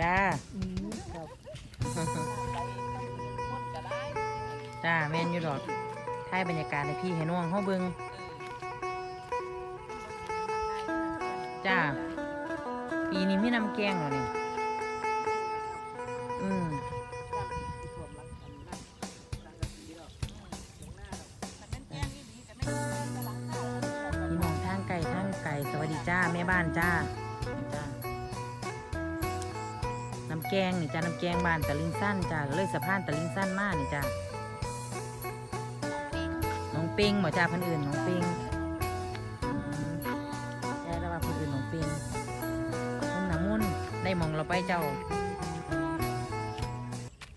จ้าจ้าแม่นอยู่ดอกถ่ายบรรยากาศให้พี่ให้น้องเฮาเบิ่งจ้า ปีนี้มีน้ำแกงเหรอนี่อืมพี่น้องทางไก่ทางไก่สวัสดีจ้า แม่บ้านจ้า กงนี่จ้าน้ำแกงบ้านตะลิงสั้นจ้าเลยสะพานตะลิงสั้นมากนี่จ้าน้องปิงหมอจ้าคนอื่นน้องปิงอืมแย่แล้วว่าคนอื่นน้องปิงมุ่นน้ำมุ่นได้หมองเราไปเจ้า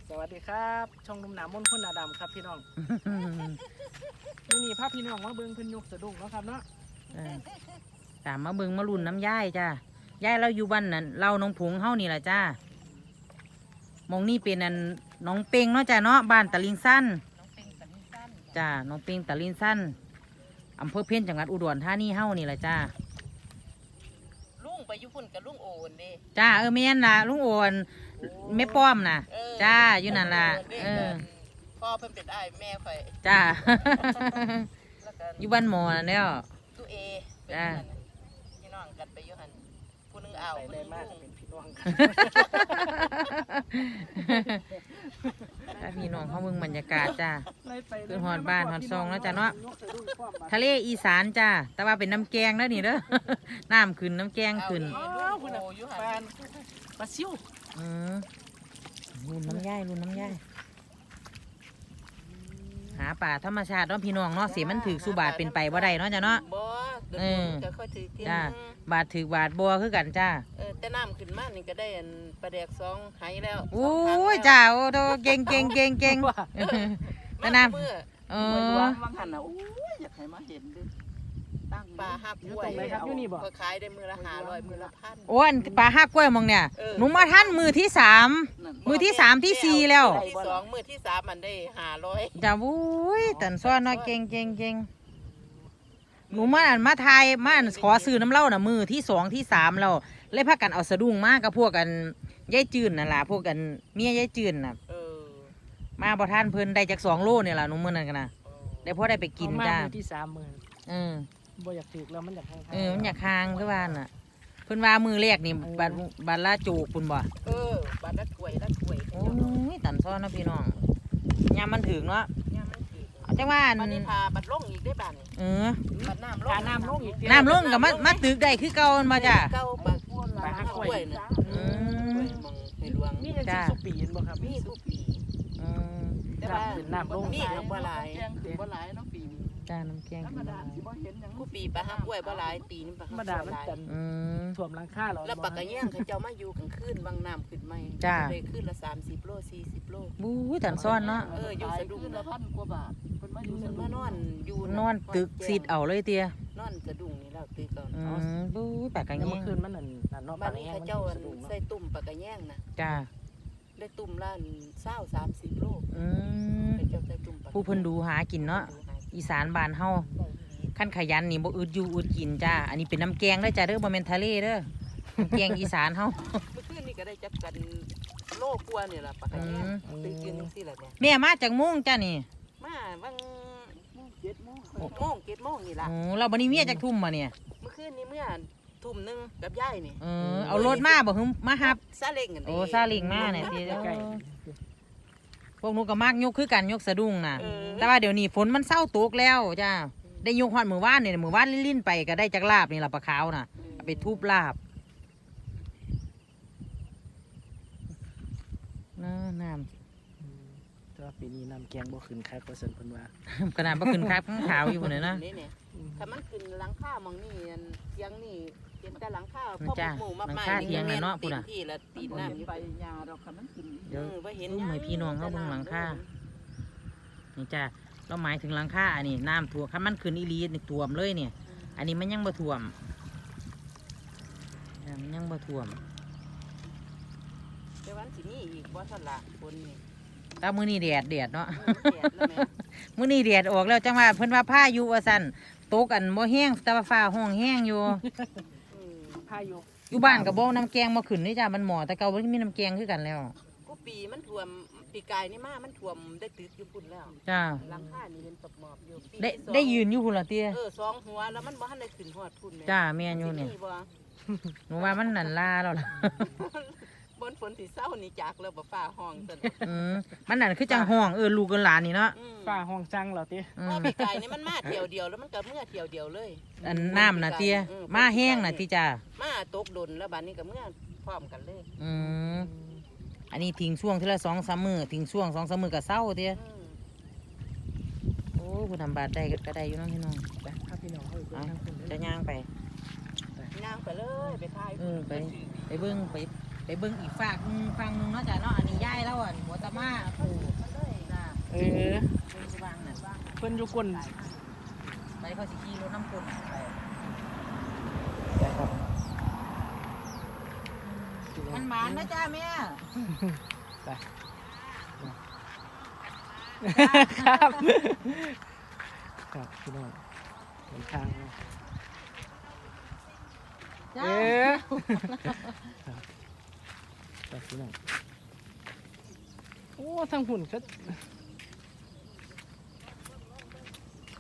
สวัสดีครับ ช่องนุ่มหนามมนต์คนหนาดำครับพี่น้องนี่นี่ภาพพี่น้องมาเบิ่งเพิ่นยกสะดุ้งเนาะครับเนาะเออตามมาเบิงมาลุ่นน้ำย่ายจ้าย่ายเราอยู่บ้านนั่นเราน้องผงเฮานี่แหละจ้าห มองนี่เป็นอันน้องเปิงเนาะจ้าเนาะบ้านตะลิงสั้นจ้าน้องเปิงตะลิงสั้นอำเภอเพี้ยนจังหวัดอุดรธานีเฮานี่แหละจ้าลุงไปอยุพุ่นกับลุงโอนเด้จ้าเออแม่นล่ะลุงโอนแม่ป้อมน่ะเออจ้าอยู่นั่นล่ะลุงโด้เออพ่อเพิ่นเป็นอ้ายแม่ข่อยจ้าแล้วก็อยู่บ้านหมอนั่นแล้วตู้เอเป็นจ้านั่นน่ะพี่น้องกันไปอยู่หั่นผู้หนึงเอาวไปผู้หได้นึง มากลุงเป็นพี่น้องกันถ้าพี่น้องเขาเบิ่งบรรยากาศจ้าไล่ไปขึ้นฮอดบ้านฮอดซองแล้วจ้ะเนาะยกสะดุ้งพร้อมบัดทะเลอีสานจ้า แต่ว่าเป็นน้ำแกงแล้วนี่เด้อ น้ำขึ้นน้ำแกงขึ้นเอาอ้าวคุคุณณน่ะน่ะอยู่แฟหั่นนปลาซิวอืมรุ่นน้ำย่ายรุ่นน้ำย่ายหาป่าธรรมชาติเนาะพี่น้องเนาะเสียมันถือสุบาทเป็นไปบ่ได้เนาะจ้ะเนาะ บ่เออ จะค่อยถือเที่ยจ้างบาทถือบาทบัวคือกันจ้า เออ แต่น้ำขึ้นมานี่ก็ได้อันปลาแดกสองไหแล้วโอ้สงครั้งยแล้วจ้าโอ้โตเก่งเก่งเก่งเก่งว่าแต่น้มาเมื่อำเอเออวางวางหันนะโอ้ยอยากให้มาเห็นดิตั้งปลาหับอยู่กล้วยตรงไหนครับอยู่นี่บ่ ก็ขายได้มือละห้าร้อยมือละพัน โอ้อันปลาห้ากล้วยมองเนี่ยเออ หนูมาท่านมือที่สาม นั่นมือที่สามที่สี่แล้ว มือที่สองมือที่สามมันได้ห้าร้อยจ้าวุ้ยตันซ้อนเนาะเก่งเก่งเก่งหนูมาอันมาทายมาอันขอซื้อน้ำเหล้าน่ะมือที่สองที่สามแล้ว เลยพากันเอาสะดุ้งมากับพวกกันยายจืนน่ะล่ะพวกกันเมียยายจืนน่ะ เออมาบ่ท่านเพิ่นได้จากสองโลเนี่ยล่ะหนูมื้อนั้นกันนะได้พอได้ไปกินเอามาจ้ามื้อที่สามหมื่นเออบ่อยากถือแล้วมันอยากให้เออมันอยากคางคือว่าน่ะ เพิ่นว่ามือแรกนี่บัดบัดละโจกปุ่นบ่เออบัตรละถ้วยละถ้วยโอ้ยตันซ้อนเนาะพี่น้องยามมันถึงเนาะเนี่ยมันถือเอาจังว่าอันบัตรนี้พาบัตรลงอีกได้บ้านนี่เออบัตรน้ำลงพาน้ำลงอีกเดียวน้ำลงกับมามาตึกได้คือเก่ามันมาจ้ะเก้าบัตร ปลาหักกล้วยน่ะอืม มองในหลวงนี่ยังสิจ้าสุปีเห็นบ่ครับมีทุกปี อืมแต่ว่าน้ำขึ้นน้ำลงมีกับบ่หลายแกงถึงบ่หลายเนาะปีนี้จ้าน้ำแกงธรรมดาสิบ่เห็นหยังผู้ปีปลาหักกล้วยบ่หลายปีนี่ปลาธรหัรกมกล้ดาวยมันหลายตันอืม ท่วมหลังคาเหรอแล้วปลากระเงี้ยงเขาเจ้ามาอยู่กลางคืนบางน้ำขึ้นไหมจ้าได้ขึ้นละสามสิบโลสี่สิบโล บู้ยตันซ้อนเนาะ เอออยู่สะดุ้ง คืนละพันกว่าบาทเพิ่นมาอยู่เพิ่สะนดุ้มางนอนอยู่นอนตึกซีดเอาเลยเตีย นอนสะดุ้งนี่แล้วตึกก่อนอืมบู้ยปากกันแล้วเงี้เมื่อคืนมันนั่นนั่นเนาะบ้านปลนี้แห้งเขามันเจ้าสะดุ้งเนาะใส่ตุ่มปลากระแย่งนะจ้าได้ตุ่มละเศร้าสามสิบโลอืมเขาเจ้าใส่ตุ่มปลากระผู้เพิ่นดูหากินเนาะอีสานบ้านเฮาขั้นขยันนี่บ่อึดอยู่อึดกินจ้าอันนี้เป็นน้ำแกงเด้อจ้าเด้อบ่แม่นทะเลเด้อน้ำแกงอีสานเฮา เมื่อคืนนี่ก็ได้จับกันโลกลัวานี่ล่ะปลากระแย่งอืม ตื่นกินจังซี่ล่ะเนี่ยแม่มาจากมุ้งจ้านี่มาวังเจ็ด โมงหกโมงเจ็ดโมงนี่ล่ะโอ้เราบ่นี้เมียจากทุ่มมาเนี่ยเมื่อคืนนี้เมื่อทุ่มหนึงกับยายนี่เออเอารถมาบ่ฮึมมาฮับ ซาเล้งกันโอ้ซาเลิงมาเนี่ยสิใกล้พวกหนูก็มากยกคือกันยกสะดุ้งน่ะ เออแต่ว่าเดี๋ยวนี้ฝนมันเศร้าตกแล้วจ้า ได้ยกฮอดมือว่านนี่มือว่านลิ้นๆไปก็ได้จากลาบนี่ล่ะปลาขาวน่ะเอาไปทุบลาบน้ำน้อืม แต่ว่าปีนี้น้ำแกงบ่ขึ้นคักว่าซั่นเพิ่นว่าำขนาดบ่ขึ้นครับข้างขาวอยู่พุ่นน่ะนะนี่เนี่ยอืมถ้ามันขึ้นหลังคามองนี่อันเทียงนี่เป็นแต่หลังคานั่นพ่อจ้ะหมูมาหลังใหม่คาเถียงน่ะเนาะพุ่นน่ะต็มที่ละตีนน้ำน้ำอยู่ไปยาดอกคันมันขึ้นเดี๋ยวออบ่เห็นซุ่มให้พี่น้องเขาเบิ่งหลังคานี่จ้าเราหมายถึงหลังคาอันนี้น้ำท่วมคันมันขึ้นอีหลีนี่ท่วมเลยเนี่ย อันนี้มันยังบ่ท่วมอ่ามันยังบ่ท่วมแต่วันสิมีอีกบ่ทันละคนนี่ แต่มื้อนี้แดดแดดเนาะเออแดดแล้วแม่มื้อนี้แดดออกแล้วจังว่าเพิ่นว่าพายุว่าซั่นตกอันบ่แห้งแต่ว่าฟ้าห้องแห้งอยู่อืมพายุอยู่บ้านกับบ่น้ำแกงมาขึ้นนี่จ้ามันหมอแต่เก่ามันมีน้ำแกงคือกันแล้ว กูปีมันท่วมปีกายนี่มามันท่วมได้ตึกอยู่พุ่นแล้วจ้า หลังคานี่เป็นตบหมอบอยู่ปีได้ที่สองได้ยืนอยู่พุ่นละเตี้ย เออสองหัวแล้วมันบ่ทันได้ขึ้นฮอดพุ่นแม่จ้าแม่นอยู่เนี่ย สิมีบ่ หนูว่ามันนันลาแล้วล่ะบ นฝนสีเศร้านี่จากแล้วบ่ฟ้าห้องซั่นอืมมันนั่นคือจังห้องเออลูกกับหลานนี่เนาะอืมป้าห้องจังเหรอติอืว่ามปีกายนี่มันมาเที่ยวเดียวแล้วมันก็เมื่อเที่ยวเดียวเลย อันน้ำน่ะเตี้ยเออมาแห้งน่ะที่จ้ามาตกดนแล้วบัดนี้ก็เมื่อพร้อมกันเลยอืมอันนี้ทิ้งช่วงทีละสองสามมือทิ้งช่วงสองสามมือกับเศร้าเตี้ยอืมโอ้คุณทำบาทได้ก็ได้อยู่เน้องพี่น้องไปพาพี่น้องเขาไปเบิ่งทางคุณจะเด้อย่างไปย่างไปเลยไปถ่ายเออไป ไปเบิ้งไป ไปเบิ้งอีกฝากหนึ่งฟังหนึงเนาะจ้ะเนาะอันนี้ย่ายแล้วอะหัวตะมาปลูกจ้าเออเบิ้งสิวางน่ะเพิ่นอยู่ก้นไปเขาสิขี่รถน้ำกลไปครับมันหมานนะจ้าแม่ไปครับครับพี่น้องเดินทางมาจ้า เออ ครับไปพี่น้องโอ้ทางหุ่นก็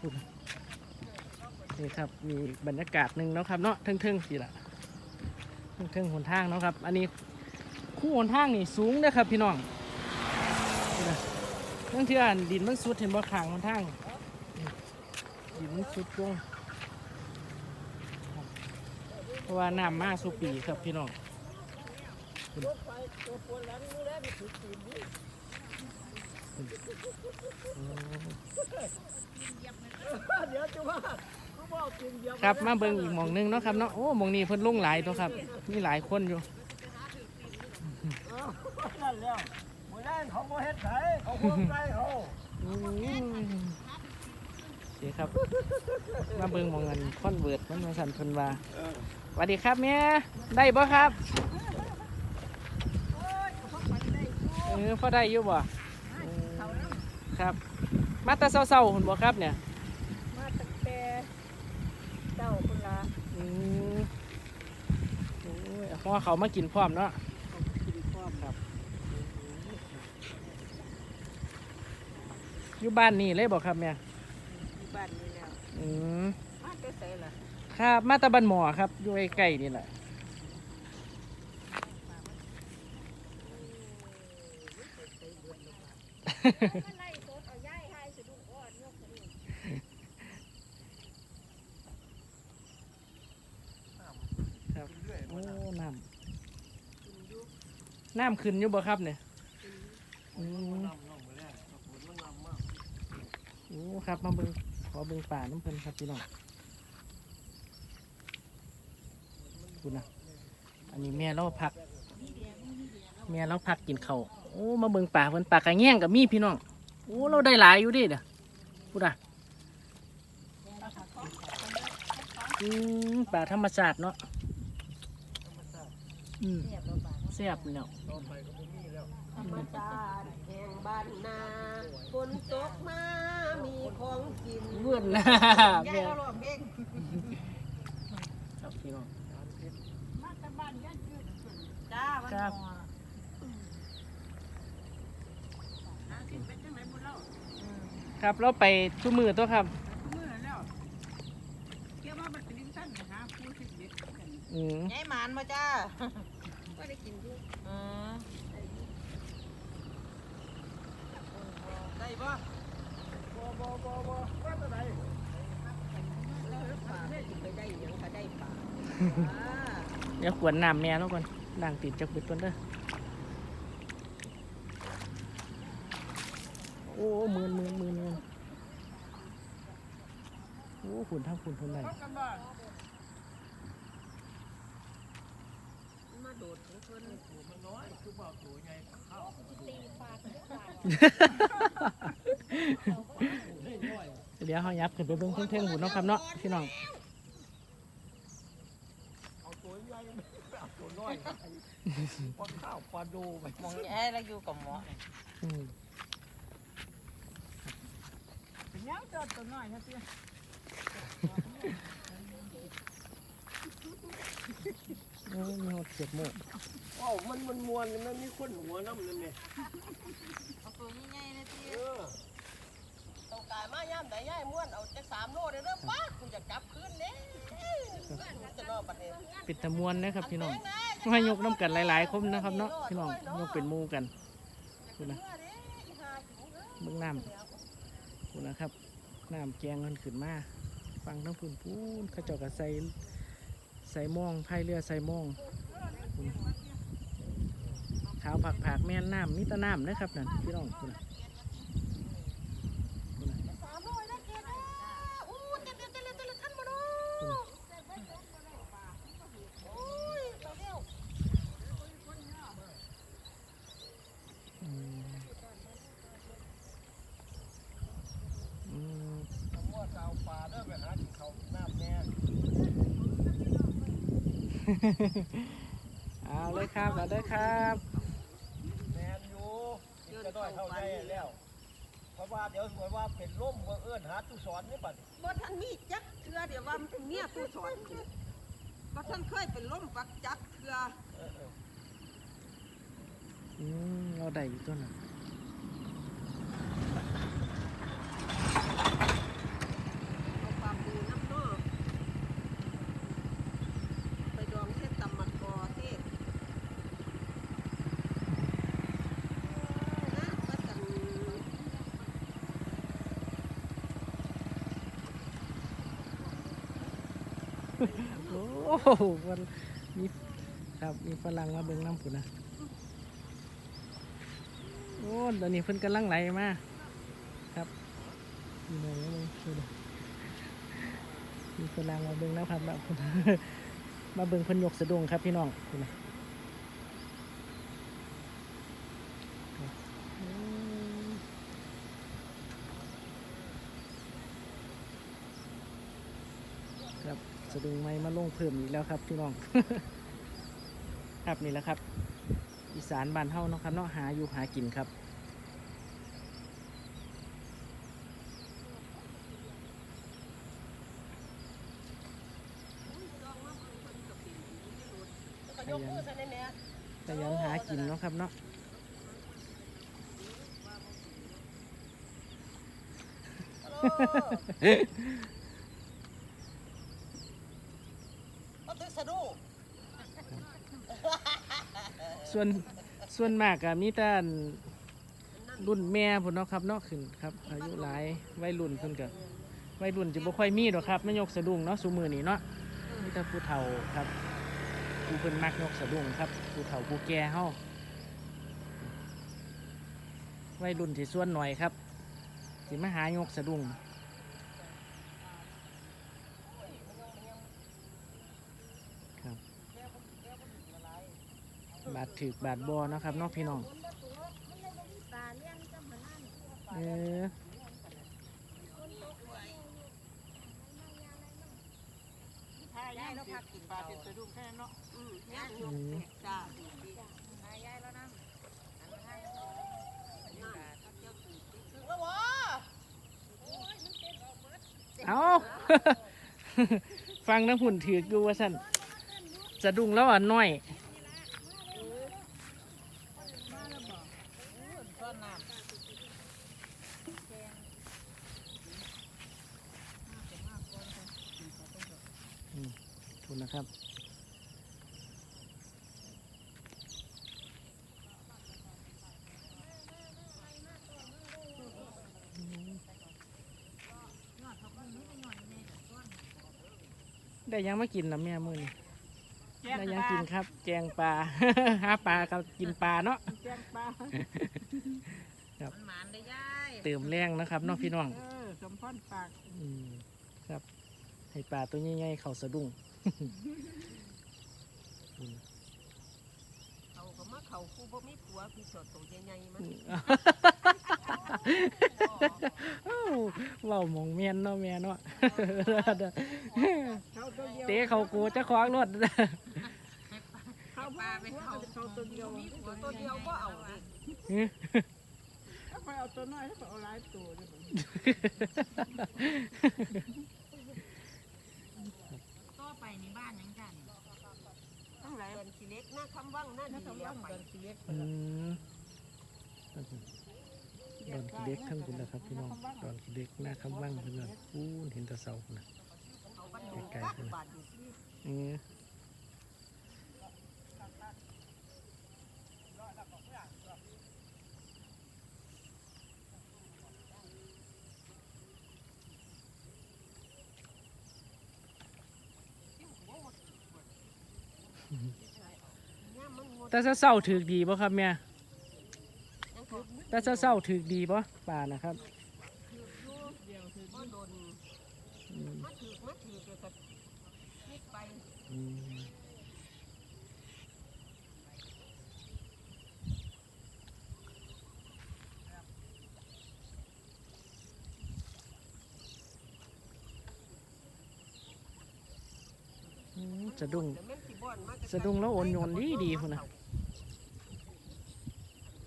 หุ่นนี่ครับมีบรรยากาศหนึ่งเนาะครับเนาะเทิงๆสิละเทิงๆหนทางเนาะครับ อันนี้คู่หนทางนี่สูงนะครับพี่น้องนี่นะเรื่องที่อ่านดินมันสุดเห็นบ่ขางหนทางดินมันสุดลงเพราะว่าน้ำมาสุปีครับพี่น้อง ครับมาเบิ่งอีกหมองหนึงเนาะครับเนาะโอ้หมองนี้เพิ่นลงหลายตัวครับ มีหลายคนอยู่นั่นแล้วมือแรกเขาบ่เฮ็ดไสเขาห่วงใจเขาอืมเดี๋ยวครับมาเบิ่งมองเงินคอนเวิร์ตมันมาสั่นเพิ่นว่าสวัสดีครับแม่ได้บ่ครับ เออพอได้อยู่บ่ครับ มาแต่เศร้าๆหุ่นบ่ครับเนี่ย มาตั้งแต่เจ้าคุณละอืมโอ้ยเพราะว่าเขามากินพร้อมเนาะกินพร้อมครับ อยู่บ้านนี่เลยบอกครับแม่อยู่บ้านนี่แล้วอืมมาแต่ไสล่ะครับ มาตะบันหมอครับ อยู่ใกล้ๆนี่แหละ ไล่สดเอาย้ายให้สะดุ้งอ่อนยกสะดุ้ง ครับโอ้น้ำน้ำขึ้นอยู่บ่ครับเนี่ยอืมโอ้ครับมาเบิ่งขอเบิ่งป่าน้ำเพิ่นครับพี่น้องคุณนะอันนี้แม่เราพัก แม่เราพักกินเข้า อ้มาเบิ่งป่าเพิ่นป่ากระแง่งกับมีพี่น้องโอ้เราได้หลายอยู่ดิเด้อพูดอะอืมป่าธรรมชาติเนาะอืมแซ่บเนาะธรรมชาติแห่งบ้านนาฝนตกมามีของกินเวื่อนนะย้าแม่ยเราหลอกเองครับพี่น้องมาแต่บ้านย้ายจืดจ้าวัน ครับหมอครับเราไปชุมือตัวครับมื้อนั้นแล้วเกี่ยวว่ามันเป็นลิ้นสั้นหาผู้สิเด็ดกันอืมยายหมานมาจ้าก็ได้กินอยู่อืมได้ปะบ่บ่บ่บ่ว่าแต่ใดป่าไปได้หยังก็ได้ป่าเดี๋ยวขวนน้ำแม่แล้วก่อนด่างติดจักบิดก่อนเด้อ โอ้หมื่นหมื่นหมื่นหมื่นโอ้ฝุ่นทั้งฝุ่นทั้งไหนมาโดดของเพิ่นเดี๋ยวเขายับขึ้นไปเบิ้งเท่งๆหุ่นเนาะครับเนาะพี่น้องเอาตัวใหญ่เอาตัวน้อยปลาข้าวปลาดูไปมองแยายเราอยู่กับหมอ อืม เป็นห ยังจอดตัวน้อยนะเตี้ยโอ้มีหดเจ็บโมกว้าวมันมันมวนมันมีคนหัวน้ำนั่นไงเอาตัวง่ายๆเลยพี่เออต้องการมาย่ำแต่ย่ายม้วนเอาจักสามโลเด้อเด้อป้ากูจะกลับคืนเด้จะรอประเดี๋ยวปิดตะมวนนะครับพี่น้องให้ยกน้ำกันหลายๆคนนะครับเนาะพี่น้องยกเป็นหมูกันคุณนะเบื้องน้ำ คุณนะครับน้ำแกงมันขึ้นมาฟังทั้งพุ่นพูนเขาเจาะกระใส่ใส่หมองพายเรือใส่หมองขาวผักผักแม่นน้ำมิตรน้ำนะครับนั่นพี่น้องคุณนะ สามโลนะเกดอู้เจ็ดเจ็ดเจ็ดเจ็ดท่านมาดูโอ้ยไปเร็ว อืมอืม ผมว่าจะเอา ปลาเด้อไปหาที่เขาน้ำแน่เอาเลยครับเอาเลยครับแมนอยู่จะด้อยเข้าใจแล้ว เพราะว่าเดี๋ยวสวยว่าเป็นล่มเมื่อเอื้อนหาตุสอนนี่บัดบ่ท่านมีจักเทือเดี๋ยวว่าเมียผู้สอนบ่ท่านเคยเป็นล้มปักจักเทือ เออเออ อืมเราได้อยู่ตัวนั้นเอาความดูน้ำเนอไปดองเทศตำมัดกอเทศนะว่าจัง โอ้โหมันมีครับมีฝรั่งมาเบิ่งน้ำผุนนะโอ้ตอนนี้เพิ่นกำลังไหลมาครับมีอะมึงดูดิมีฝรั่งมาเบิ่งน้ำผัดแล้วพุ่นมาเบิ่งเพิ่นยกสะดุ้งครับพี่น้องคุณนะครับอืมครับ สะดุงไม้มาลงเพิ่มอีกแล้วครับพี่น้อง ครับนี่แหละครับ อีสานบ้านเฮาเนาะครับเนาะหาอยู่หากินครับก็ยกมือใส่ในแม่ขยันหากินเนาะครับเนาะ ก็ ตึกสะดุ้งส่วนส่วนมากอะมีแต่อันรุ่นแม่พุ่นเนาะครับเนาะขึ้นครับอายุหลายวัยรุ่นเพิ่นก็วัยรุ่นจะบ่ค่อยมีดอกครับไม่ยกสะดุ้งเนาะซุมือนี้เนาะมีแต่ผู้เฒ่าครับผู้เพิ่นมักยกสะดุ้งครับผู้เฒ่าผู้แก่เฮาวัยรุ่นที่ส่วนหน่อยครับสิมาหายกสะดุ้งครับ บาดถือบาดบอนะครับนอกพี่น้องเออถ้ายายเราพักกินปลาเป็นสะดุ้งแค่เนาะอืมย่างยกจ้าทายายแล้วนะเอาฟังน้ำหุ่นถือกอยู่ว่าสั่นสะดุ้งแล้วอะน้อย ต้นน้ ทุ นนะครับ ได้ยังมากินนะแม่มือนี่ได้ยังกินครับ แกงปลา หาปลากับกินปลาเนาะำแกงปลามันหมานได้ยายเติมแรงนะครับเนาะพี่น้องเออสมพรปากอืมครับ ให้ปลาตัวใหญ่ๆเขาสะดุ้ง เขาก็มาเขาคู่บ่มีผัวพี่สดตัวใหญ่ๆมันเอ้าเว้าหมองเมียนเนาะแม่เนาะเขาตัวเดียวเตะเขากูจะคว้างรถเขาปลาไปเขาเขาตัวเดียวตัวเดียวก็เอาดิถ้าไปเอาตัวน้อยถ้าไปเอาหลายตัวเลยผม ต่อไปในบ้านยังจัน ทั้งหลาย อนขี้ เล็กหน้าคำว่างหน้าดีแล้วไปอืมดอนขี้เล็กทั้งคุณนะครับพี่น้องดอนขี้เล็กหน้าคำว่างเพื่อนอู้เห็นแตะเสาพุ่นนะเอาบ้านดูไกลกัๆพุ่นบาทอยู่ที่เออ ต่เศร้าถือดีป่ะครับเมียแต่เศร้าถือดีป่ะป่านะครับสะดุ้งสะดุ้งแล้วโอนโยนดีดีคนนะ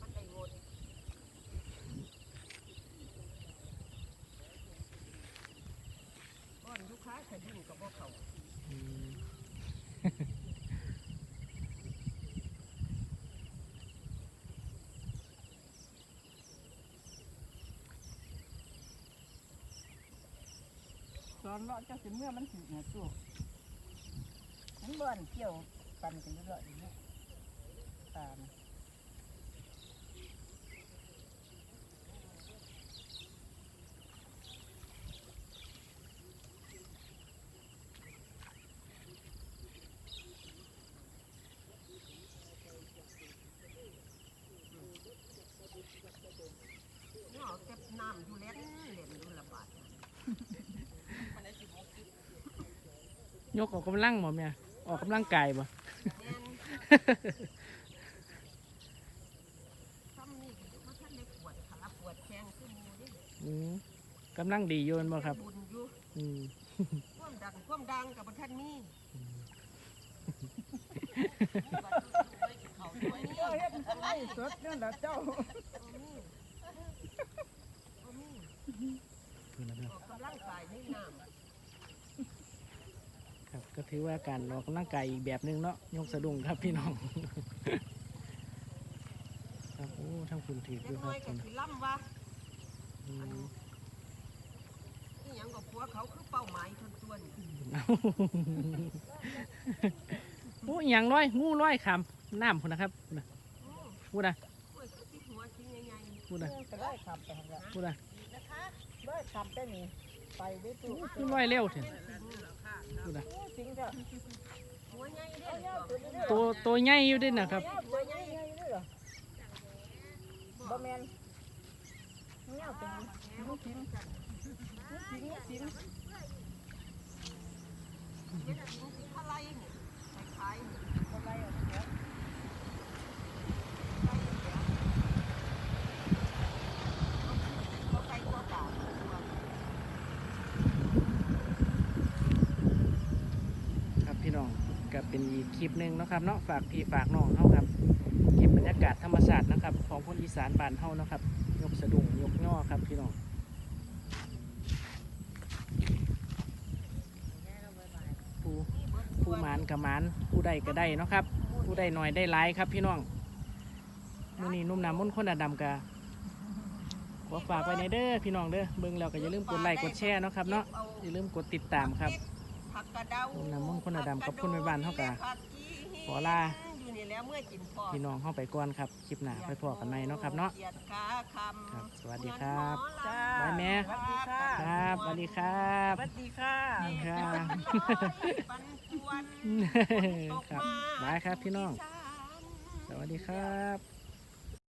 มันได้โอนบ่อนลูกค้าสะดุ้งกับบ่เขา อืม ต อนเลาะเจ้าสิเมื่อมันถึงเนี่ยตัวมันบ่อนเกี่ยวปันกันเยู่เลาะอยู่เนี่ยตาม เนี่ยเอาเก็บน้ำอยู่เล่นเล่นอยู่ละบาท ยกออกกำลังบ่แม่ออกกำลังกายบ่แม่นซ้ำนี่ก็บ่ทันได้ปวดขาปวดแข้งขึ้นอยู่ดิอืมกำลังดีโยนบ่ครับบุญอยู่อืมความดังความดังกับบ่ทันมีเขาด้วยนี่เจ้าเฮ็ดอะไรสดนั่นแหละเจ้าเอามีเอามีเพิ่นนะครับออกกำลังกายในน้ครับ ก็ถือว่าการออกกำลังกายอีกแบบหนึงเนาะยกสะดุ้งครับพี่น้องครับโอ้ทั้งคุณถือำด้เล็วยกครัน้บอยก็สิล่ำว่าอืมนี่ยังกับผัวเขาคือเป้าหมายทนตัวนี่โอ้อหย่างร้อยงูร้อยคำน้ำพุ่นนะครับน่ะอือพูดนะโอ้ยคือสิหัวชิ้นใหญ่พูดนะไปไล่ขับไปหั่นละพูดนะๆนะคะไล่ขับไปนี่ ไปได้ตู้คือร้อยเร็วเถอะพูดนะโอ้จริงจ้ะหัวใหญ่เด้เอาอเงาตัวนี้เด้อตัวตัวใหญ่อยู่ด้วยนะครับหัวใหญ่ใหญ่เด้อบ่แม่นเงาตัวนี้ลูกชิ้นลูกชิ้นลูกชิ้นเฮ็ดจริงสิทลายนี่คล้ายๆนี่อะไรอะเดี๋ยว เขาใส่ตัวเปล่า ครับพี่น้องก็ เป็นอีกคลิปหนึ่งนะครับเนาะฝากพี่ฝากน้องเฮาครับเก็บบรรยากาศธรรมชาตินะครับ ของคนอีสานบ้านเฮานะครับ ยกสะดุ้งยกย่อครับพี่น้องผู้ผู้หมานกับหมานผู้ใดก็ได้เนาะครับ ผู้ใดหน่อยได้หลายครับ พี่น้องมื้อนี้นุ่มน้ำมนต์คนอดำกะขอฝากไว้ในเด้อพี่น้องเด้อเบิ่งแล้วก็อย่าลืมกดไลค์กดแชร์เนาะครับเนาะอย่าลืมกดติดตามครับ ผักกระเดานุ่มน้ำมนต์คนอดำกับคนแม่บ้านเฮากะผักอีขอลา อยู่นี่แล้วเมื่อกินพอพี่น้องเข้าไปก่อนครับ คลิปหน้าไปพอกันใหม่เนาะครับเนาะเหยียดขาคำครับสวัสดีครับจ้าบ๊ายแม่สวัสดีค่ะ ครับสวัสดีครับสวัสดีค่ะ ครับปันจวนครับบายครับพี่น้อง สวัสดีครับ